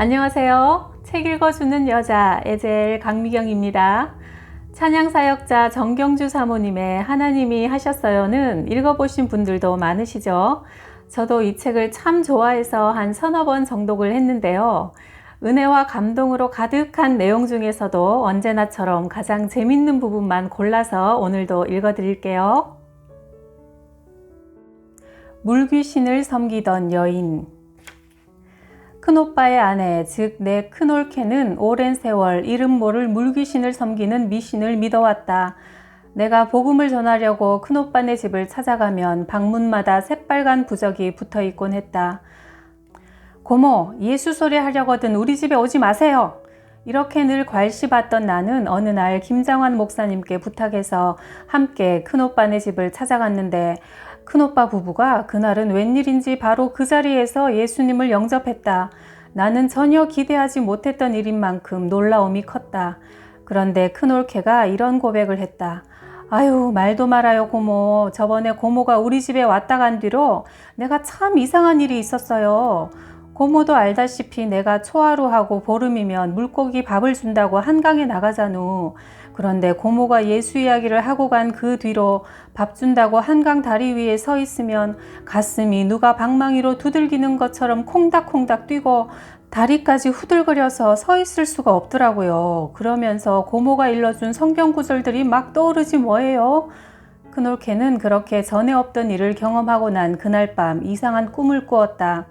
안녕하세요. 책 읽어주는 여자 에젤 강미경입니다. 찬양사역자 정경주 사모님의 하나님이 하셨어요는 읽어보신 분들도 많으시죠? 저도 이 책을 참 좋아해서 한 서너 번 정독을 했는데요. 은혜와 감동으로 가득한 내용 중에서도 언제나처럼 가장 재밌는 부분만 골라서 오늘도 읽어드릴게요. 물귀신을 섬기던 여인 큰오빠의 아내, 즉 내 큰올케는 오랜 세월 이름 모를 물귀신을 섬기는 미신을 믿어왔다. 내가 복음을 전하려고 큰오빠네 집을 찾아가면 방문마다 새빨간 부적이 붙어 있곤 했다. 고모, 예수 소리 하려거든 우리 집에 오지 마세요. 이렇게 늘 괄시받던 나는 어느 날 김장환 목사님께 부탁해서 함께 큰오빠네 집을 찾아갔는데 큰오빠 부부가 그날은 웬일인지 바로 그 자리에서 예수님을 영접했다. 나는 전혀 기대하지 못했던 일인 만큼 놀라움이 컸다. 그런데 큰 올케가 이런 고백을 했다. 아유, 말도 말아요, 고모. 저번에 고모가 우리 집에 왔다 간 뒤로 내가 참 이상한 일이 있었어요. 고모도 알다시피 내가 초하루하고 보름이면 물고기 밥을 준다고 한강에 나가자누. 그런데 고모가 예수 이야기를 하고 간 그 뒤로 밥 준다고 한강 다리 위에 서 있으면 가슴이 누가 방망이로 두들기는 것처럼 콩닥콩닥 뛰고 다리까지 후들거려서 서 있을 수가 없더라고요. 그러면서 고모가 일러준 성경 구절들이 막 떠오르지 뭐예요? 그놀케는 그렇게 전에 없던 일을 경험하고 난 그날 밤 이상한 꿈을 꾸었다.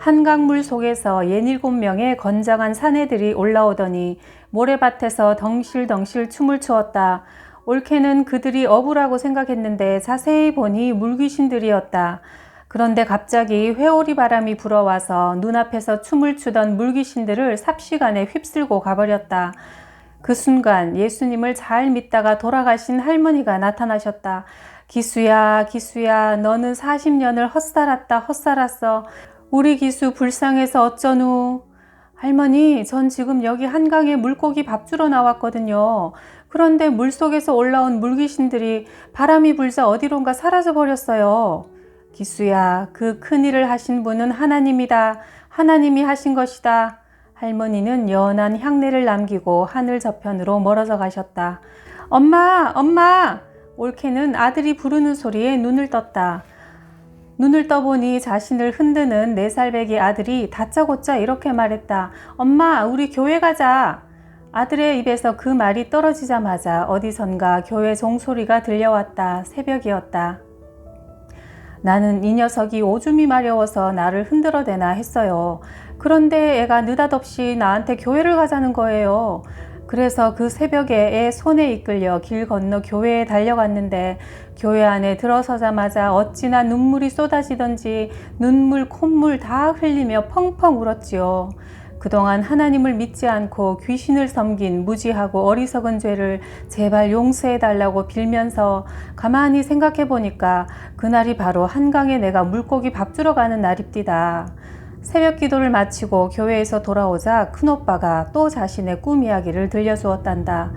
한강물 속에서 예닐곱 명의 건장한 사내들이 올라오더니 모래밭에서 덩실덩실 춤을 추었다. 올케는 그들이 어부라고 생각했는데 자세히 보니 물귀신들이었다. 그런데 갑자기 회오리 바람이 불어와서 눈앞에서 춤을 추던 물귀신들을 삽시간에 휩쓸고 가버렸다. 그 순간 예수님을 잘 믿다가 돌아가신 할머니가 나타나셨다. 기수야, 기수야, 너는 40년을 헛살았다, 헛살았어. 우리 기수 불쌍해서 어쩌누? 할머니, 전 지금 여기 한강에 물고기 밥 주러 나왔거든요. 그런데 물 속에서 올라온 물귀신들이 바람이 불자 어디론가 사라져 버렸어요. 기수야, 그 큰일을 하신 분은 하나님이다. 하나님이 하신 것이다. 할머니는 연한 향내를 남기고 하늘 저편으로 멀어져 가셨다. 엄마, 엄마! 올케는 아들이 부르는 소리에 눈을 떴다. 눈을 떠보니 자신을 흔드는 네 살배기 아들이 다짜고짜 이렇게 말했다. 엄마, 우리 교회 가자. 아들의 입에서 그 말이 떨어지자마자 어디선가 교회 종소리가 들려왔다. 새벽이었다. 나는 이 녀석이 오줌이 마려워서 나를 흔들어대나 했어요. 그런데 애가 느닷없이 나한테 교회를 가자는 거예요. 그래서 그 새벽에 애 손에 이끌려 길 건너 교회에 달려갔는데 교회 안에 들어서자마자 어찌나 눈물이 쏟아지던지 눈물, 콧물 다 흘리며 펑펑 울었지요. 그동안 하나님을 믿지 않고 귀신을 섬긴 무지하고 어리석은 죄를 제발 용서해 달라고 빌면서 가만히 생각해 보니까 그날이 바로 한강에 내가 물고기 밥 주러 가는 날입디다. 새벽 기도를 마치고 교회에서 돌아오자 큰오빠가 또 자신의 꿈 이야기를 들려주었단다.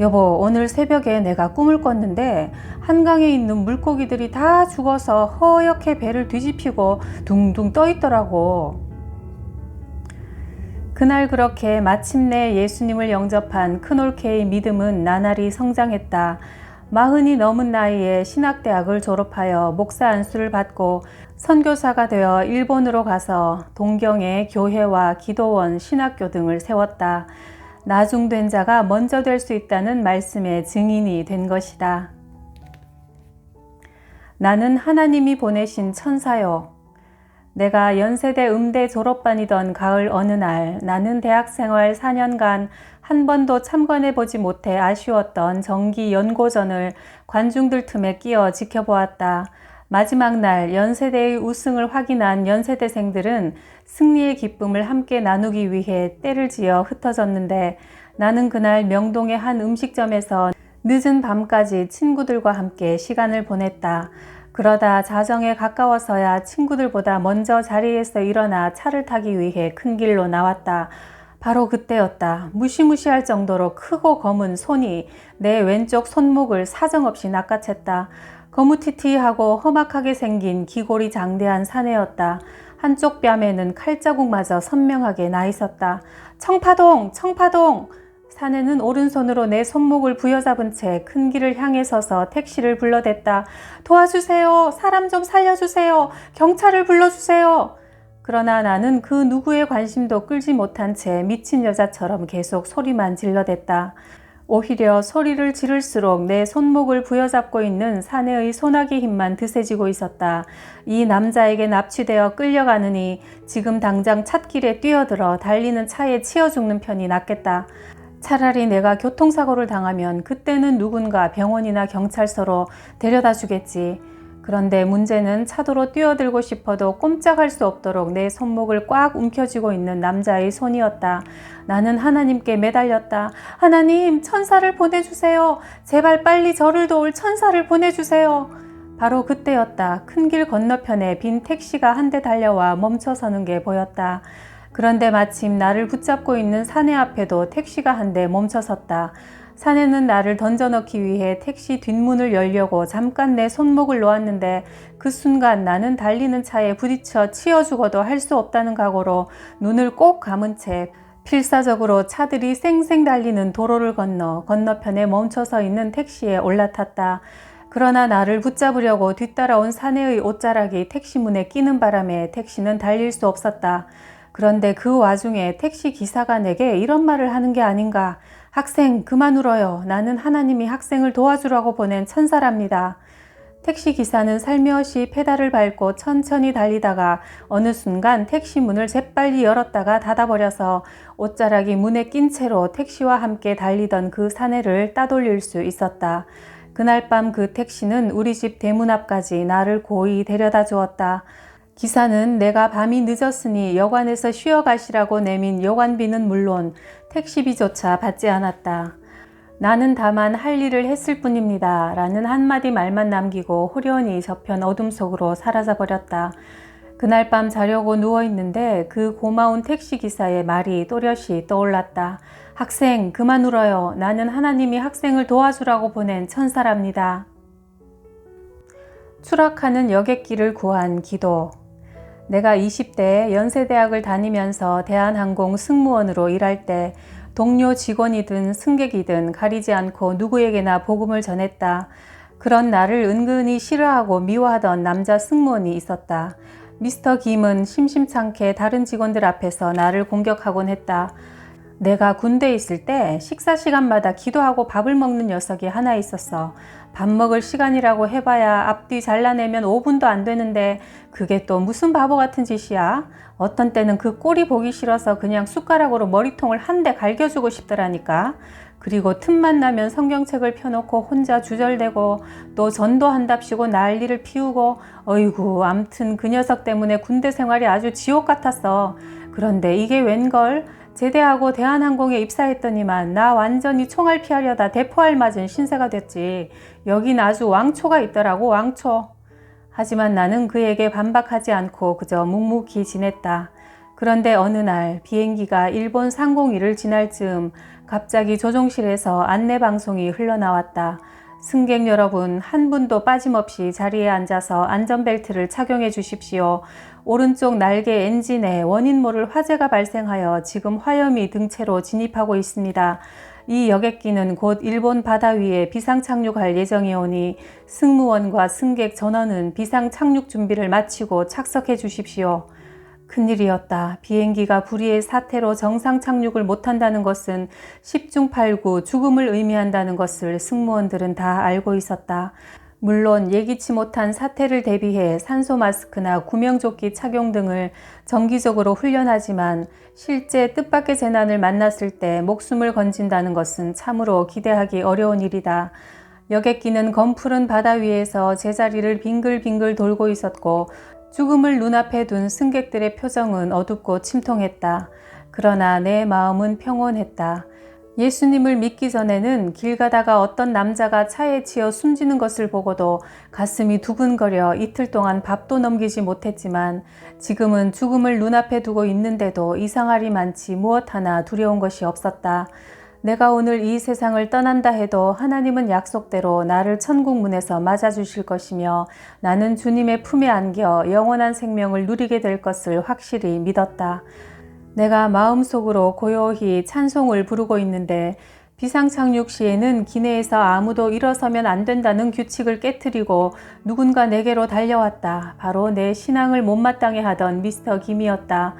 여보, 오늘 새벽에 내가 꿈을 꿨는데 한강에 있는 물고기들이 다 죽어서 허옇게 배를 뒤집히고 둥둥 떠 있더라고. 그날 그렇게 마침내 예수님을 영접한 큰올케의 믿음은 나날이 성장했다. 마흔이 넘은 나이에 신학대학을 졸업하여 목사 안수를 받고 선교사가 되어 일본으로 가서 동경의 교회와 기도원, 신학교 등을 세웠다. 나중된 자가 먼저 될 수 있다는 말씀의 증인이 된 것이다. 나는 하나님이 보내신 천사요. 내가 연세대 음대 졸업반이던 가을 어느 날 나는 대학 생활 4년간 한 번도 참관해 보지 못해 아쉬웠던 정기 연고전을 관중들 틈에 끼어 지켜보았다. 마지막 날 연세대의 우승을 확인한 연세대생들은 승리의 기쁨을 함께 나누기 위해 때를 지어 흩어졌는데 나는 그날 명동의 한 음식점에서 늦은 밤까지 친구들과 함께 시간을 보냈다. 그러다 자정에 가까워서야 친구들보다 먼저 자리에서 일어나 차를 타기 위해 큰 길로 나왔다. 바로 그때였다. 무시무시할 정도로 크고 검은 손이 내 왼쪽 손목을 사정없이 낚아챘다. 거무튀튀하고 험악하게 생긴 기골이 장대한 사내였다. 한쪽 뺨에는 칼자국마저 선명하게 나 있었다. 청파동! 청파동! 사내는 오른손으로 내 손목을 부여잡은 채 큰 길을 향해 서서 택시를 불러댔다. 도와주세요! 사람 좀 살려주세요! 경찰을 불러주세요! 그러나 나는 그 누구의 관심도 끌지 못한 채 미친 여자처럼 계속 소리만 질러댔다. 오히려 소리를 지를수록 내 손목을 부여잡고 있는 사내의 소나기 힘만 드세지고 있었다. 이 남자에게 납치되어 끌려가느니 지금 당장 찻길에 뛰어들어 달리는 차에 치여 죽는 편이 낫겠다. 차라리 내가 교통사고를 당하면 그때는 누군가 병원이나 경찰서로 데려다 주겠지. 그런데 문제는 차도로 뛰어들고 싶어도 꼼짝할 수 없도록 내 손목을 꽉 움켜쥐고 있는 남자의 손이었다. 나는 하나님께 매달렸다. 하나님, 천사를 보내주세요. 제발 빨리 저를 도울 천사를 보내주세요. 바로 그때였다. 큰 길 건너편에 빈 택시가 한 대 달려와 멈춰서는 게 보였다. 그런데 마침 나를 붙잡고 있는 사내 앞에도 택시가 한 대 멈춰섰다. 사내는 나를 던져넣기 위해 택시 뒷문을 열려고 잠깐 내 손목을 놓았는데 그 순간 나는 달리는 차에 부딪혀 치여 죽어도 할 수 없다는 각오로 눈을 꼭 감은 채 필사적으로 차들이 쌩쌩 달리는 도로를 건너 건너편에 멈춰서 있는 택시에 올라탔다. 그러나 나를 붙잡으려고 뒤따라온 사내의 옷자락이 택시 문에 끼는 바람에 택시는 달릴 수 없었다. 그런데 그 와중에 택시 기사가 내게 이런 말을 하는 게 아닌가. 학생, 그만 울어요. 나는 하나님이 학생을 도와주라고 보낸 천사랍니다. 택시 기사는 살며시 페달을 밟고 천천히 달리다가 어느 순간 택시 문을 재빨리 열었다가 닫아버려서 옷자락이 문에 낀 채로 택시와 함께 달리던 그 사내를 따돌릴 수 있었다. 그날 밤 그 택시는 우리 집 대문 앞까지 나를 고이 데려다 주었다. 기사는 내가 밤이 늦었으니 여관에서 쉬어 가시라고 내민 여관비는 물론 택시비조차 받지 않았다. 나는 다만 할 일을 했을 뿐입니다. 라는 한마디 말만 남기고 후련히 저편 어둠 속으로 사라져 버렸다. 그날 밤 자려고 누워 있는데 그 고마운 택시 기사의 말이 또렷이 떠올랐다. 학생, 그만 울어요. 나는 하나님이 학생을 도와주라고 보낸 천사랍니다. 추락하는 여객기를 구한 기도. 내가 20대 연세대학을 다니면서 대한항공 승무원으로 일할 때 동료 직원이든 승객이든 가리지 않고 누구에게나 복음을 전했다. 그런 나를 은근히 싫어하고 미워하던 남자 승무원이 있었다. 미스터 김은 심심찮게 다른 직원들 앞에서 나를 공격하곤 했다. 내가 군대에 있을 때 식사 시간마다 기도하고 밥을 먹는 녀석이 하나 있었어. 밥 먹을 시간이라고 해봐야 앞뒤 잘라내면 5분도 안 되는데 그게 또 무슨 바보 같은 짓이야? 어떤 때는 그 꼴이 보기 싫어서 그냥 숟가락으로 머리통을 한 대 갈겨주고 싶더라니까. 그리고 틈만 나면 성경책을 펴놓고 혼자 주절대고 또 전도한답시고 난리를 피우고 어이구 암튼 그 녀석 때문에 군대 생활이 아주 지옥 같았어. 그런데 이게 웬걸? 제대하고 대한항공에 입사했더니만 나 완전히 총알 피하려다 대포알 맞은 신세가 됐지. 여긴 아주 왕초가 있더라고 왕초. 하지만 나는 그에게 반박하지 않고 그저 묵묵히 지냈다. 그런데 어느 날 비행기가 일본 상공위를 지날 즈음 갑자기 조종실에서 안내 방송이 흘러나왔다. 승객 여러분, 한 분도 빠짐없이 자리에 앉아서 안전벨트를 착용해 주십시오. 오른쪽 날개 엔진에 원인 모를 화재가 발생하여 지금 화염이 등채로 진입하고 있습니다. 이 여객기는 곧 일본 바다 위에 비상 착륙할 예정이오니 승무원과 승객 전원은 비상 착륙 준비를 마치고 착석해 주십시오. 큰일이었다. 비행기가 불의의 사태로 정상 착륙을 못한다는 것은 10중 8구 죽음을 의미한다는 것을 승무원들은 다 알고 있었다. 물론 예기치 못한 사태를 대비해 산소 마스크나 구명조끼 착용 등을 정기적으로 훈련하지만 실제 뜻밖의 재난을 만났을 때 목숨을 건진다는 것은 참으로 기대하기 어려운 일이다. 여객기는 검푸른 바다 위에서 제자리를 빙글빙글 돌고 있었고 죽음을 눈앞에 둔 승객들의 표정은 어둡고 침통했다. 그러나 내 마음은 평온했다. 예수님을 믿기 전에는 길 가다가 어떤 남자가 차에 치여 숨지는 것을 보고도 가슴이 두근거려 이틀 동안 밥도 넘기지 못했지만 지금은 죽음을 눈앞에 두고 있는데도 이상하리 많지 무엇 하나 두려운 것이 없었다. 내가 오늘 이 세상을 떠난다 해도 하나님은 약속대로 나를 천국 문에서 맞아주실 것이며 나는 주님의 품에 안겨 영원한 생명을 누리게 될 것을 확실히 믿었다. 내가 마음속으로 고요히 찬송을 부르고 있는데 비상착륙 시에는 기내에서 아무도 일어서면 안 된다는 규칙을 깨뜨리고 누군가 내게로 달려왔다. 바로 내 신앙을 못마땅해 하던 미스터 김이었다.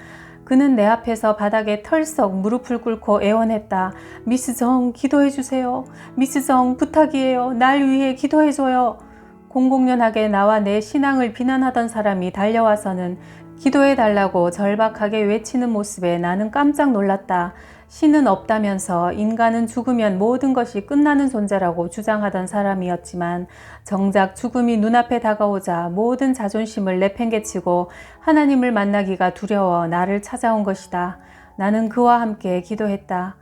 그는 내 앞에서 바닥에 털썩 무릎을 꿇고 애원했다. 미스 정, 기도해 주세요. 미스 정, 부탁이에요. 날 위해 기도해 줘요. 공공연하게 나와 내 신앙을 비난하던 사람이 달려와서는 기도해 달라고 절박하게 외치는 모습에 나는 깜짝 놀랐다. 신은 없다면서 인간은 죽으면 모든 것이 끝나는 존재라고 주장하던 사람이었지만 정작 죽음이 눈앞에 다가오자 모든 자존심을 내팽개치고 하나님을 만나기가 두려워 나를 찾아온 것이다. 나는 그와 함께 기도했다.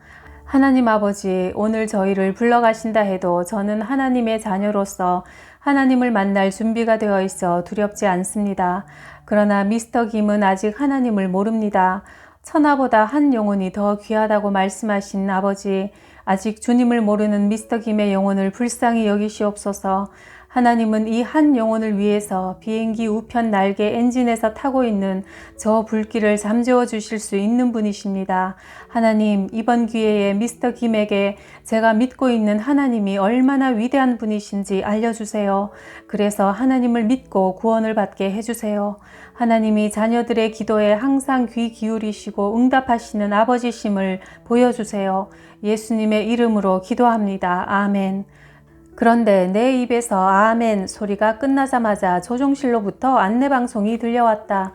하나님 아버지, 오늘 저희를 불러가신다 해도 저는 하나님의 자녀로서 하나님을 만날 준비가 되어 있어 두렵지 않습니다. 그러나 미스터 김은 아직 하나님을 모릅니다. 천하보다 한 영혼이 더 귀하다고 말씀하신 아버지, 아직 주님을 모르는 미스터 김의 영혼을 불쌍히 여기시옵소서. 하나님은 이 한 영혼을 위해서 비행기 우편 날개 엔진에서 타고 있는 저 불길을 잠재워 주실 수 있는 분이십니다. 하나님, 이번 기회에 미스터 김에게 제가 믿고 있는 하나님이 얼마나 위대한 분이신지 알려주세요. 그래서 하나님을 믿고 구원을 받게 해주세요. 하나님이 자녀들의 기도에 항상 귀 기울이시고 응답하시는 아버지심을 보여주세요. 예수님의 이름으로 기도합니다. 아멘. 그런데 내 입에서 아멘 소리가 끝나자마자 조종실로부터 안내방송이 들려왔다.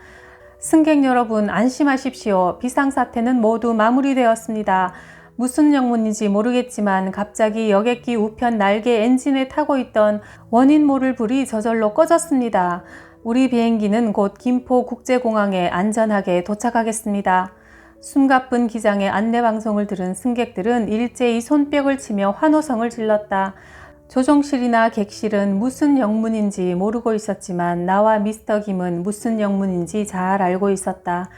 승객 여러분 안심하십시오. 비상사태는 모두 마무리되었습니다. 무슨 영문인지 모르겠지만 갑자기 여객기 우편 날개 엔진에 타고 있던 원인 모를 불이 저절로 꺼졌습니다. 우리 비행기는 곧 김포 국제공항에 안전하게 도착하겠습니다. 숨가쁜 기장의 안내 방송을 들은 승객들은 일제히 손뼉을 치며 환호성을 질렀다. 조종실이나 객실은 무슨 영문인지 모르고 있었지만 나와 미스터 김은 무슨 영문인지 잘 알고 있었다.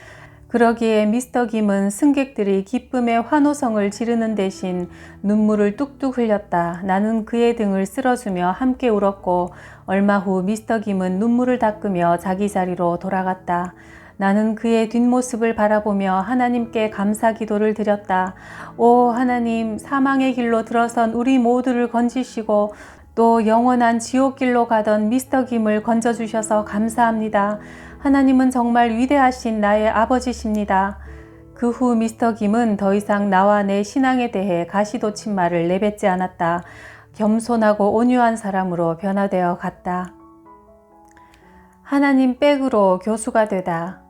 그러기에 미스터 김은 승객들이 기쁨의 환호성을 지르는 대신 눈물을 뚝뚝 흘렸다. 나는 그의 등을 쓸어주며 함께 울었고 얼마 후 미스터 김은 눈물을 닦으며 자기 자리로 돌아갔다. 나는 그의 뒷모습을 바라보며 하나님께 감사 기도를 드렸다. 오 하나님 사망의 길로 들어선 우리 모두를 건지시고 또 영원한 지옥 길로 가던 미스터 김을 건져주셔서 감사합니다. 하나님은 정말 위대하신 나의 아버지십니다. 그 후 미스터 김은 더 이상 나와 내 신앙에 대해 가시돋친 말을 내뱉지 않았다. 겸손하고 온유한 사람으로 변화되어 갔다. 하나님 백으로 교수가 되다.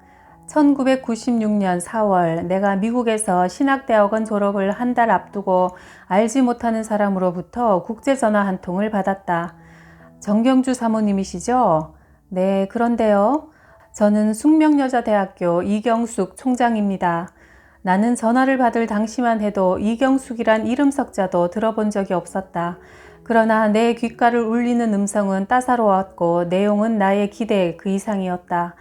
1996년 4월 내가 미국에서 신학대학원 졸업을 한 달 앞두고 알지 못하는 사람으로부터 국제전화 한 통을 받았다. 정경주 사모님이시죠? 네, 그런데요. 저는 숙명여자대학교 이경숙 총장입니다. 나는 전화를 받을 당시만 해도 이경숙이란 이름 석자도 들어본 적이 없었다. 그러나 내 귓가를 울리는 음성은 따사로웠고 내용은 나의 기대 그 이상이었다.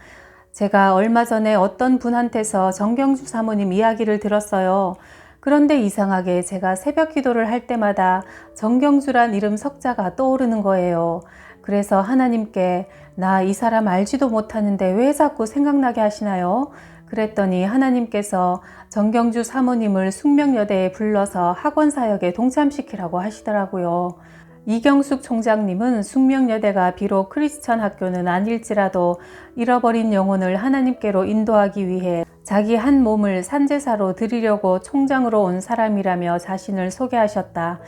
제가 얼마 전에 어떤 분한테서 정경주 사모님 이야기를 들었어요. 그런데 이상하게 제가 새벽 기도를 할 때마다 정경주란 이름 석자가 떠오르는 거예요. 그래서 하나님께 나 이 사람 알지도 못하는데 왜 자꾸 생각나게 하시나요? 그랬더니 하나님께서 정경주 사모님을 숙명여대에 불러서 학원 사역에 동참시키라고 하시더라고요. 이경숙 총장님은 숙명여대가 비록 크리스천 학교는 아닐지라도 잃어버린 영혼을 하나님께로 인도하기 위해 자기 한 몸을 산제사로 드리려고 총장으로 온 사람이라며 자신을 소개하셨다.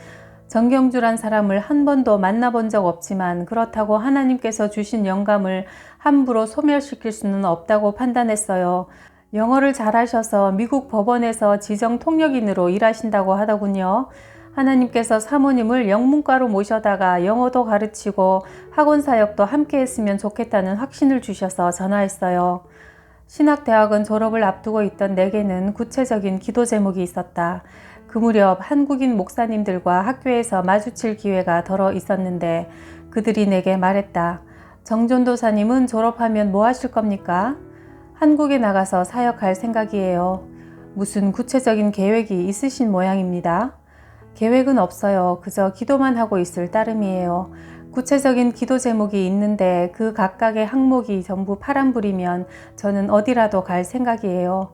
정경주란 사람을 한 번도 만나본 적 없지만 그렇다고 하나님께서 주신 영감을 함부로 소멸시킬 수는 없다고 판단했어요. 영어를 잘하셔서 미국 법원에서 지정 통역인으로 일하신다고 하더군요. 하나님께서 사모님을 영문과로 모셔다가 영어도 가르치고 학원 사역도 함께 했으면 좋겠다는 확신을 주셔서 전화했어요. 신학대학원 졸업을 앞두고 있던 내게는 구체적인 기도 제목이 있었다. 그 무렵 한국인 목사님들과 학교에서 마주칠 기회가 덜어 있었는데 그들이 내게 말했다. 정존도사님은 졸업하면 뭐 하실 겁니까? 한국에 나가서 사역할 생각이에요. 무슨 구체적인 계획이 있으신 모양입니다. 계획은 없어요. 그저 기도만 하고 있을 따름이에요. 구체적인 기도 제목이 있는데 그 각각의 항목이 전부 파란불이면 저는 어디라도 갈 생각이에요.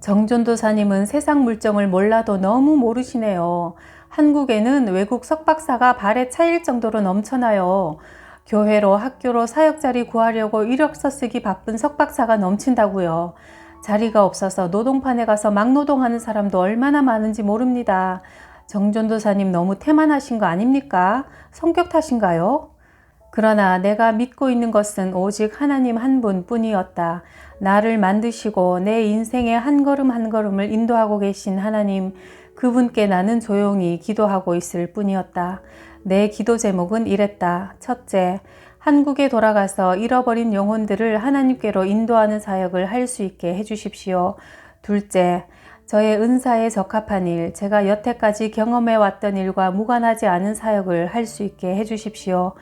정존도사님은 세상 물정을 몰라도 너무 모르시네요. 한국에는 외국 석박사가 발에 차일 정도로 넘쳐나요. 교회로 학교로 사역 자리 구하려고 이력서 쓰기 바쁜 석박사가 넘친다고요. 자리가 없어서 노동판에 가서 막노동하는 사람도 얼마나 많은지 모릅니다. 정전도사님 너무 태만하신 거 아닙니까? 성격 탓인가요? 그러나 내가 믿고 있는 것은 오직 하나님 한 분 뿐이었다. 나를 만드시고 내 인생의 한 걸음 한 걸음을 인도하고 계신 하나님, 그분께 나는 조용히 기도하고 있을 뿐이었다. 내 기도 제목은 이랬다. 첫째, 한국에 돌아가서 잃어버린 영혼들을 하나님께로 인도하는 사역을 할 수 있게 해주십시오. 둘째, 저의 은사에 적합한 일, 제가 여태까지 경험해 왔던 일과 무관하지 않은 사역을 할 수 있게 해주십시오.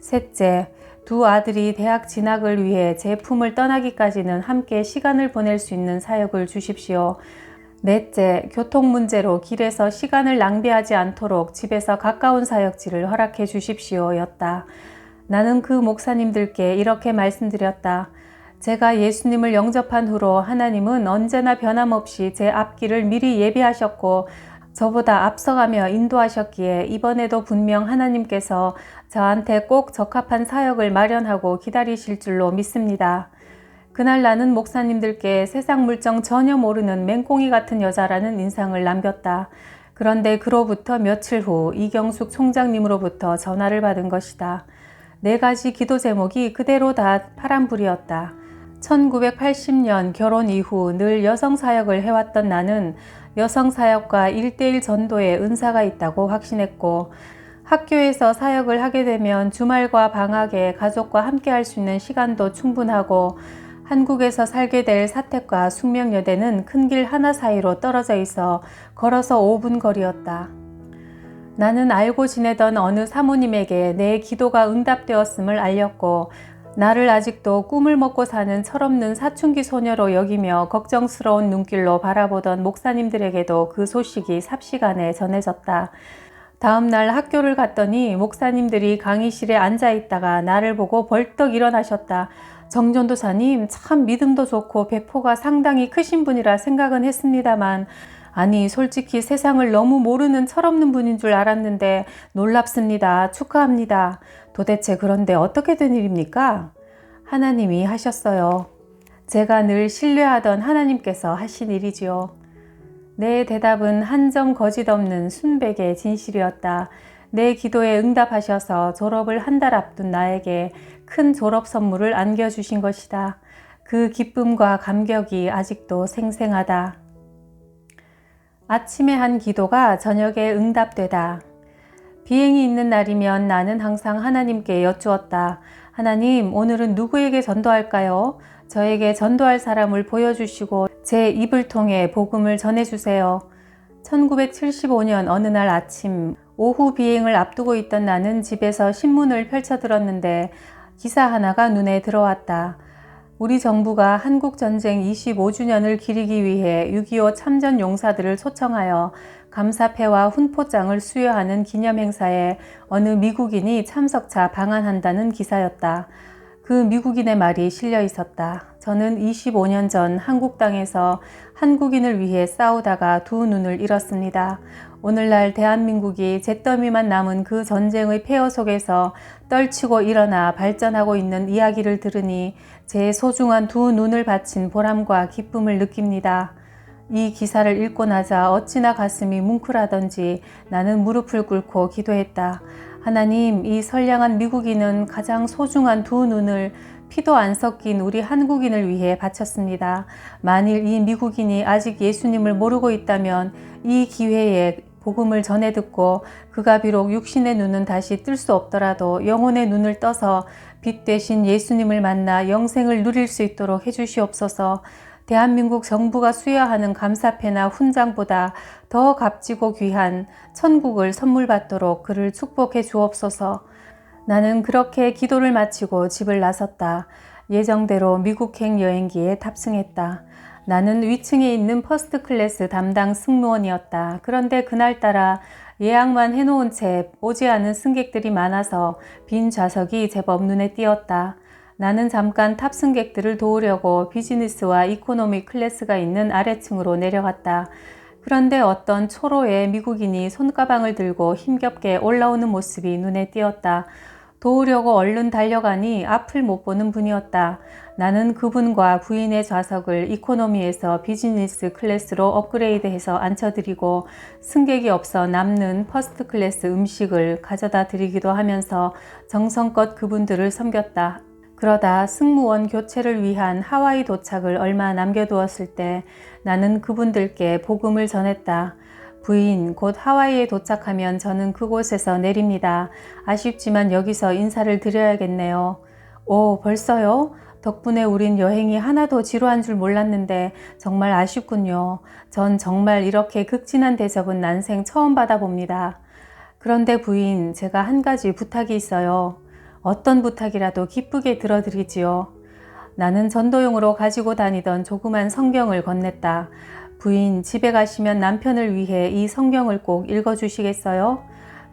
셋째, 두 아들이 대학 진학을 위해 제 품을 떠나기까지는 함께 시간을 보낼 수 있는 사역을 주십시오. 넷째, 교통 문제로 길에서 시간을 낭비하지 않도록 집에서 가까운 사역지를 허락해 주십시오. 였다. 나는 그 목사님들께 이렇게 말씀드렸다. 제가 예수님을 영접한 후로 하나님은 언제나 변함없이 제 앞길을 미리 예비하셨고 저보다 앞서가며 인도하셨기에 이번에도 분명 하나님께서 저한테 꼭 적합한 사역을 마련하고 기다리실 줄로 믿습니다. 그날 나는 목사님들께 세상 물정 전혀 모르는 맹꽁이 같은 여자라는 인상을 남겼다. 그런데 그로부터 며칠 후 이경숙 총장님으로부터 전화를 받은 것이다. 네 가지 기도 제목이 그대로 다 파란불이었다. 1980년 결혼 이후 늘 여성 사역을 해왔던 나는 여성 사역과 일대일 전도에 은사가 있다고 확신했고 학교에서 사역을 하게 되면 주말과 방학에 가족과 함께 할 수 있는 시간도 충분하고 한국에서 살게 될 사택과 숙명여대는 큰 길 하나 사이로 떨어져 있어 걸어서 5분 거리였다. 나는 알고 지내던 어느 사모님에게 내 기도가 응답되었음을 알렸고 나를 아직도 꿈을 먹고 사는 철없는 사춘기 소녀로 여기며 걱정스러운 눈길로 바라보던 목사님들에게도 그 소식이 삽시간에 전해졌다. 다음 날 학교를 갔더니 목사님들이 강의실에 앉아 있다가 나를 보고 벌떡 일어나셨다. 정전도사님 참 믿음도 좋고 배포가 상당히 크신 분이라 생각은 했습니다만 아니 솔직히 세상을 너무 모르는 철없는 분인 줄 알았는데 놀랍습니다. 축하합니다. 도대체 그런데 어떻게 된 일입니까? 하나님이 하셨어요. 제가 늘 신뢰하던 하나님께서 하신 일이지요. 내 대답은 한점 거짓 없는 순백의 진실이었다. 내 기도에 응답하셔서 졸업을 한 달 앞둔 나에게 큰 졸업 선물을 안겨주신 것이다. 그 기쁨과 감격이 아직도 생생하다. 아침에 한 기도가 저녁에 응답되다. 비행이 있는 날이면 나는 항상 하나님께 여쭈었다. 하나님, 오늘은 누구에게 전도할까요? 저에게 전도할 사람을 보여주시고 제 입을 통해 복음을 전해주세요. 1975년 어느 날 아침, 오후 비행을 앞두고 있던 나는 집에서 신문을 펼쳐 들었는데 기사 하나가 눈에 들어왔다. 우리 정부가 한국전쟁 25주년을 기리기 위해 6.25 참전 용사들을 초청하여 감사패와 훈포장을 수여하는 기념행사에 어느 미국인이 참석차 방한한다는 기사였다. 그 미국인의 말이 실려 있었다. 저는 25년 전 한국 땅에서 한국인을 위해 싸우다가 두 눈을 잃었습니다. 오늘날 대한민국이 잿더미만 남은 그 전쟁의 폐허 속에서 떨치고 일어나 발전하고 있는 이야기를 들으니 제 소중한 두 눈을 바친 보람과 기쁨을 느낍니다. 이 기사를 읽고 나자 어찌나 가슴이 뭉클하던지 나는 무릎을 꿇고 기도했다. 하나님, 이 선량한 미국인은 가장 소중한 두 눈을 피도 안 섞인 우리 한국인을 위해 바쳤습니다. 만일 이 미국인이 아직 예수님을 모르고 있다면 이 기회에 복음을 전해 듣고 그가 비록 육신의 눈은 다시 뜰 수 없더라도 영혼의 눈을 떠서 빛 대신 예수님을 만나 영생을 누릴 수 있도록 해주시옵소서. 대한민국 정부가 수여하는 감사패나 훈장보다 더 값지고 귀한 천국을 선물 받도록 그를 축복해 주옵소서. 나는 그렇게 기도를 마치고 집을 나섰다. 예정대로 미국행 여행기에 탑승했다. 나는 위층에 있는 퍼스트 클래스 담당 승무원이었다. 그런데 그날따라 예약만 해놓은 채 오지 않은 승객들이 많아서 빈 좌석이 제법 눈에 띄었다. 나는 잠깐 탑승객들을 도우려고 비즈니스와 이코노미 클래스가 있는 아래층으로 내려갔다. 그런데 어떤 초로의 미국인이 손가방을 들고 힘겹게 올라오는 모습이 눈에 띄었다. 도우려고 얼른 달려가니 앞을 못 보는 분이었다. 나는 그분과 부인의 좌석을 이코노미에서 비즈니스 클래스로 업그레이드해서 앉혀드리고 승객이 없어 남는 퍼스트 클래스 음식을 가져다 드리기도 하면서 정성껏 그분들을 섬겼다. 그러다 승무원 교체를 위한 하와이 도착을 얼마 남겨두었을 때 나는 그분들께 복음을 전했다. 부인, 곧 하와이에 도착하면 저는 그곳에서 내립니다. 아쉽지만 여기서 인사를 드려야겠네요. 오, 벌써요? 덕분에 우린 여행이 하나도 지루한 줄 몰랐는데 정말 아쉽군요. 전 정말 이렇게 극진한 대접은 난생 처음 받아봅니다. 그런데 부인, 제가 한 가지 부탁이 있어요. 어떤 부탁이라도 기쁘게 들어드리지요. 나는 전도용으로 가지고 다니던 조그만 성경을 건넸다. 부인, 집에 가시면 남편을 위해 이 성경을 꼭 읽어주시겠어요?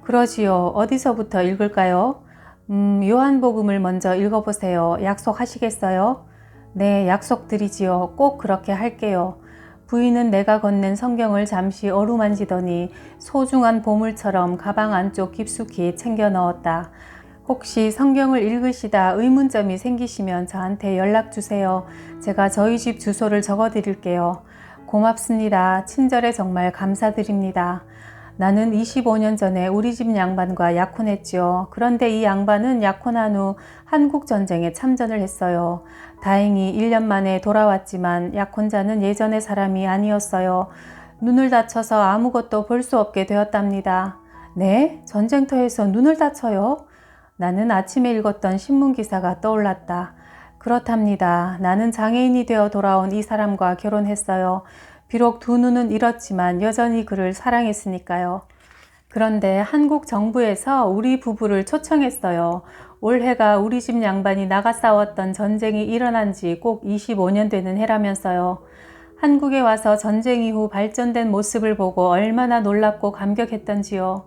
그러지요. 어디서부터 읽을까요? 음, 요한복음을 먼저 읽어보세요. 약속하시겠어요? 네, 약속드리지요. 꼭 그렇게 할게요. 부인은 내가 건넨 성경을 잠시 어루만지더니 소중한 보물처럼 가방 안쪽 깊숙이 챙겨 넣었다. 혹시 성경을 읽으시다 의문점이 생기시면 저한테 연락 주세요. 제가 저희 집 주소를 적어 드릴게요. 고맙습니다. 친절에 정말 감사드립니다. 나는 25년 전에 우리 집 양반과 약혼했지요. 그런데 이 양반은 약혼한 후 한국 전쟁에 참전을 했어요. 다행히 1년 만에 돌아왔지만 약혼자는 예전의 사람이 아니었어요. 눈을 다쳐서 아무것도 볼 수 없게 되었답니다. 네? 전쟁터에서 눈을 다쳐요? 나는 아침에 읽었던 신문 기사가 떠올랐다. 그렇답니다. 나는 장애인이 되어 돌아온 이 사람과 결혼했어요. 비록 두 눈은 잃었지만 여전히 그를 사랑했으니까요. 그런데 한국 정부에서 우리 부부를 초청했어요. 올해가 우리 집 양반이 나가 싸웠던 전쟁이 일어난 지 꼭 25년 되는 해라면서요. 한국에 와서 전쟁 이후 발전된 모습을 보고 얼마나 놀랍고 감격했던지요.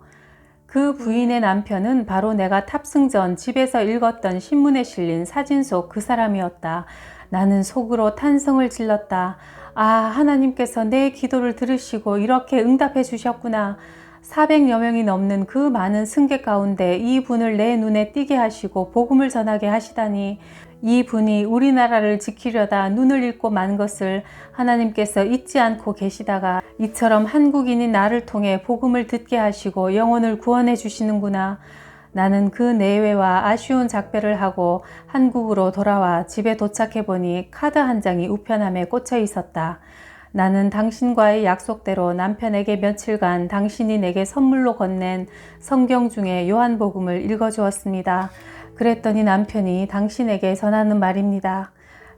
그 부인의 남편은 바로 내가 탑승 전 집에서 읽었던 신문에 실린 사진 속 그 사람이었다. 나는 속으로 탄성을 질렀다. 아, 하나님께서 내 기도를 들으시고 이렇게 응답해 주셨구나. 400여 명이 넘는 그 많은 승객 가운데 이 분을 내 눈에 띄게 하시고 복음을 전하게 하시다니 이 분이 우리나라를 지키려다 눈을 잃고 만 것을 하나님께서 잊지 않고 계시다가 이처럼 한국인이 나를 통해 복음을 듣게 하시고 영혼을 구원해 주시는구나. 나는 그 내외와 아쉬운 작별을 하고 한국으로 돌아와 집에 도착해 보니 카드 한 장이 우편함에 꽂혀 있었다. 나는 당신과의 약속대로 남편에게 며칠간 당신이 내게 선물로 건넨 성경 중에 요한복음을 읽어주었습니다. 그랬더니 남편이 당신에게 전하는 말입니다.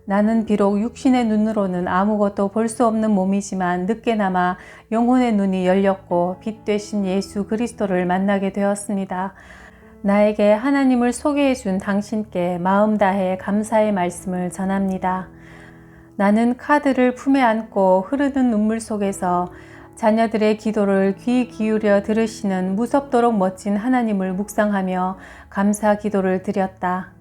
나는 비록 육신의 눈으로는 아무것도 볼 수 없는 몸이지만 늦게나마 영혼의 눈이 열렸고 빛 되신 예수 그리스도를 만나게 되었습니다. 나에게 하나님을 소개해 준 당신께 마음 다해 감사의 말씀을 전합니다. 나는 카드를 품에 안고 흐르는 눈물 속에서 자녀들의 기도를 귀 기울여 들으시는 무섭도록 멋진 하나님을 묵상하며 감사 기도를 드렸다.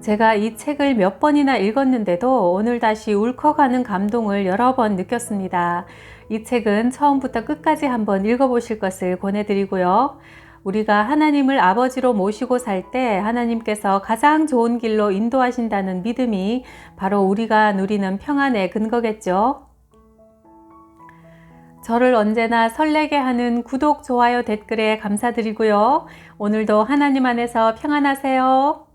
제가 이 책을 몇 번이나 읽었는데도 오늘 다시 울컥하는 감동을 여러 번 느꼈습니다. 이 책은 처음부터 끝까지 한번 읽어보실 것을 권해드리고요. 우리가 하나님을 아버지로 모시고 살 때 하나님께서 가장 좋은 길로 인도하신다는 믿음이 바로 우리가 누리는 평안의 근거겠죠. 저를 언제나 설레게 하는 구독, 좋아요, 댓글에 감사드리고요. 오늘도 하나님 안에서 평안하세요.